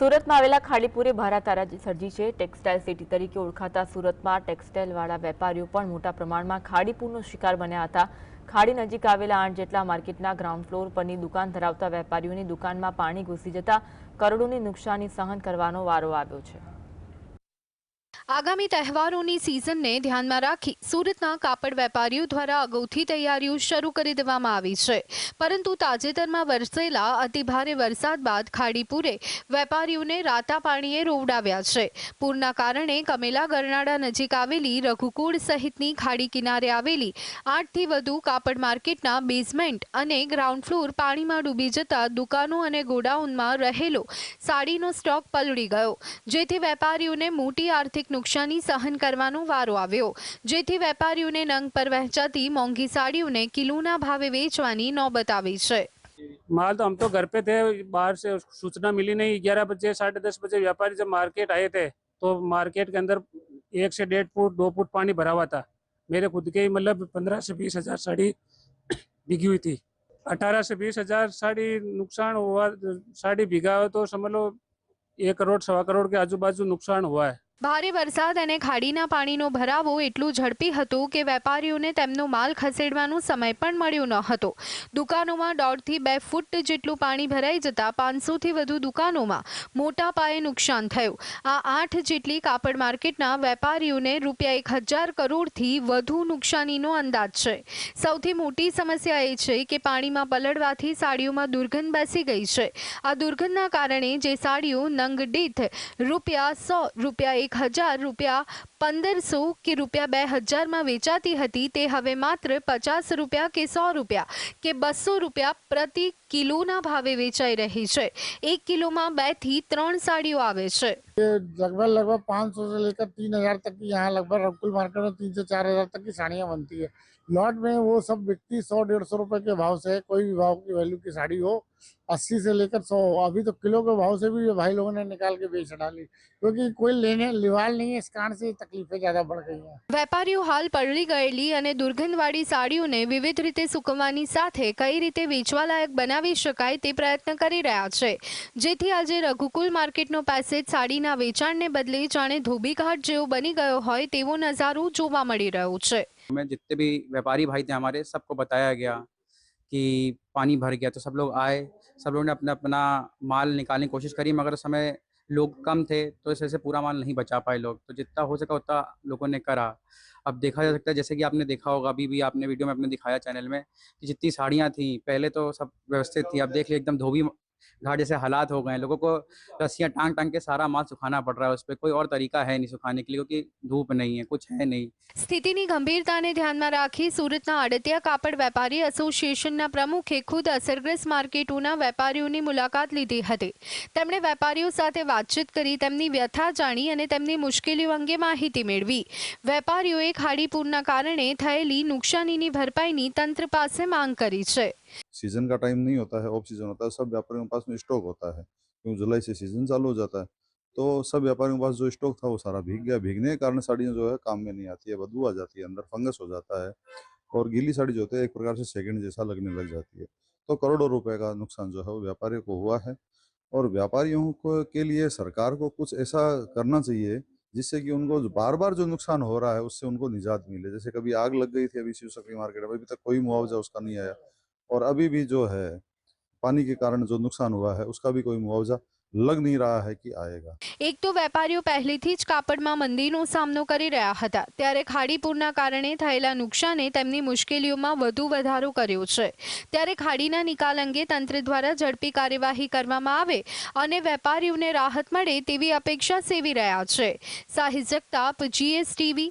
સુરતમાં આવેલા ખાડીપુરે ભારાતારા સર્જી છે. ટેક્સટાઇલ સિટી તરીકે ઓળખાતા સુરતમાં ટેક્સટાઇલવાળા વેપારીઓ પણ મોટા પ્રમાણમાં ખાડીપુરનો શિકાર બન્યા હતા. ખાડી નજીક આવેલા આઠ જેટલા માર્કેટના ગ્રાઉન્ડ ફ્લોર પરની દુકાન ધરાવતા વેપારીઓની દુકાનમાં પાણી ઘૂસી જતા કરોડોની નુકસાની સહન કરવાનો વારો આવ્યો છે. આગામી તહેવારોની સિઝનને ધ્યાનમાં રાખી સુરતના કાપડ વેપારીઓ દ્વારા અગાઉથી તૈયારીઓ શરૂ કરી દેવામાં આવી છે. પરંતુ તાજેતરમાં વરસેલા અતિભારે વરસાદ બાદ ખાડીપુરે વેપારીઓને રાતા પાણીએ રોવડાવ્યા છે. પૂરના કારણે કમેલા ગરનાળા નજીક આવેલી રઘુકુળ સહિતની ખાડી કિનારે આવેલી આઠથી વધુ કાપડ માર્કેટના બેઝમેન્ટ અને ગ્રાઉન્ડ ફ્લોર પાણીમાં ડૂબી જતા દુકાનો અને ગોડાઉનમાં રહેલો સાડીનો સ્ટોક પલળી ગયો, જેથી વેપારીઓને મોટી આર્થિક નુકસાની સહન કરવાનો વારો આવ્યો જેથી વેપારીઓને નંગ પર વહેંચાતી મોંઘી સાડીઓને કિલોના ભાવે વેચવાની નોબત આવી છે माल तो हम तो घर पे थे बाहर से सूचना मिली नहीं ग्यारह बजे साढ़े दस बजे व्यापारी जब मार्केट आए थे तो मार्केट के अंदर एक से डेढ़ फुट दो फुट पानी भरा हुआ था मेरे खुद के ही मतलब पंद्रह से बीस हजार साड़ी भीगी हुई थी अठारह से बीस हजार साड़ी नुकसान हुआ साड़ी भीगा हो तो समझ लो एक करोड़ सवा करोड़ के आजू बाजू नुकसान हुआ है ભારે વરસાદ અને ખાડીના પાણીનો ભરાવો એટલું ઝડપી હતું કે વેપારીઓને તેમનો માલ ખસેડવાનો સમય પણ મળ્યો ન હતો. દુકાનોમાં દોઢથી બે ફૂટ જેટલું પાણી ભરાઈ જતા પાંચસોથી વધુ દુકાનોમાં મોટા પાયે નુકસાન થયું. આ આઠ જેટલી કાપડ માર્કેટના વેપારીઓને રૂપિયા એક હજાર કરોડથી વધુ નુકસાનીનો અંદાજ છે. સૌથી મોટી સમસ્યા એ છે કે પાણીમાં પલળવાથી સાડીઓમાં દુર્ગંધ બેસી ગઈ છે. આ દુર્ગંધના કારણે જે સાડીઓ નંગ દીઠ રૂપિયા સો રૂપિયા એક હજાર રૂપિયા પંદરસો કે રૂપિયા બે હજારમાં વેચાતી હતી તે હવે માત્ર પચાસ રૂપિયા કે સો રૂપિયા કે બસો રૂપિયા પ્રતિ કિલોના ભાવે વેચાઈ રહી છે. એક કિલોમાં બેથી ત્રણ સાડીઓ આવે છે. ये लगभग लगभग पाँच सौ से लेकर तीन हजार तक की यहाँ लगभग रकुल मार्केट में तीन से चार हजार तक की साड़ियाँ बनती है लॉट में वो सब बिकती सौ डेढ़ सौ रुपए के भाव से है कोई भी भाव की वैल्यू की साड़ी हो अस्सी से लेकर सौ अभी तो किलो के भाव से भी ये भाई लोगों ने निकाल के बेच डाली क्योंकि कोई लेने लिवाल नहीं है इस कारण से ये तकलीफें ज़्यादा बढ़ गई हैं વેપારીઓ હાલ પલળી ગયેલી અને દુર્ગંધવાળી સાડીઓને વિવિધ રીતે સૂકવવાની સાથે કઈ રીતે વેચવા લાયક બનાવી શકાય તે પ્રયત્ન કરી રહ્યા છે જેથી આજે રઘુકુલ માર્કેટનો પેસેજ સાડીના વેચાણને બદલે જાણે ધોબીઘાટ જેવો બની ગયો હોય તેવો નજારો જોવા મળી રહ્યો છે हमें जितने भी व्यापारी भाई थे हमारे सबको बताया गया कि पानी भर गया तो सब लोग आए सब लोगों ने अपना अपना माल निकालने की कोशिश करी मगर उस समय लोग कम थे तो इस वजह से पूरा माल नहीं बचा पाए लोग तो जितना हो सका उतना लोगों ने करा अब देखा जा सकता है जैसे कि आपने देखा होगा अभी भी आपने वीडियो में आपने दिखाया चैनल में कि जितनी साड़ियाँ थी पहले तो सब व्यवस्थित थी अब देख लिया एकदम धोबी घाट जैसे हालात हो गए हैं लोगों को रस्सियाँ टांग टांग के सारा माल सुखाना पड़ रहा है उस पर कोई और तरीका है नहीं सुखाने के लिए क्योंकि धूप नहीं है कुछ है नहीं સ્થિતિની ગંભીરતાને ધ્યાનમાં રાખી સુરતના અડતિયા કાપડ વેપારી એસોસિએશનના પ્રમુખે ખુદ અસરગ્રસ્ત માર્કેટોના વેપારીઓની મુલાકાત લીધી હતી તેમણે વેપારીઓ સાથે વાતચીત કરી તેમની વ્યથા જાણી અને તેમની મુશ્કેલીઓ અંગે માહિતી મેળવી વેપારીઓએ ખાડીપૂરના કારણે થયેલી નુકસાનીની ભરપાઈની તંત્ર પાસે માંગ કરી છે सीज़न का टाइम नहीं होता है, ऑफ़ सीज़न होता है, सब व्यापारियों के पास में स्टॉक होता है, क्योंकि जुलाई से सीज़न चालू हो जाता है। तो सब व्यापारियों के पास जो स्टॉक था वो सारा भीग गया, भीगने के कारण साड़ियाँ जो है काम में नहीं आती है, बदबू आ जाती है, अंदर फंगस हो जाता है और गीली साड़ी जो होती है एक प्रकार से सेकेंड जैसा लगने लग जाती है। तो करोड़ों रुपए का नुकसान जो है वो व्यापारियों को हुआ है और व्यापारियों को, के लिए सरकार को कुछ ऐसा करना चाहिए जिससे कि उनको बार बार जो नुकसान हो रहा है उससे उनको निजात मिले। जैसे कभी आग लग गई थी अभी शिव शक्ति मार्केट में, अभी तक कोई मुआवजा उसका नहीं आया। और अभी भी जो है पानी के कारण जो नुकसान हुआ है उसका भी कोई मुआवजा लग नहीं रहा है कि आएगा એક તો વેપારીઓ પહેલેથી જ કાપડમાં મંદીનો સામનો કરી રહ્યા હતા ત્યારે ખાડીપૂરના કારણે થયેલા નુકસાને તેમની મુશ્કેલીઓમાં વધુ વધારો કર્યો છે ત્યારે ખાડીના નિકાલ અંગે તંત્ર દ્વારા ઝડપી કાર્યવાહી કરવામાં આવે અને વેપારીઓને રાહત મળે તેવી અપેક્ષા સેવી રહ્યા છે સાહિલ જગતાપ જીએસટીવી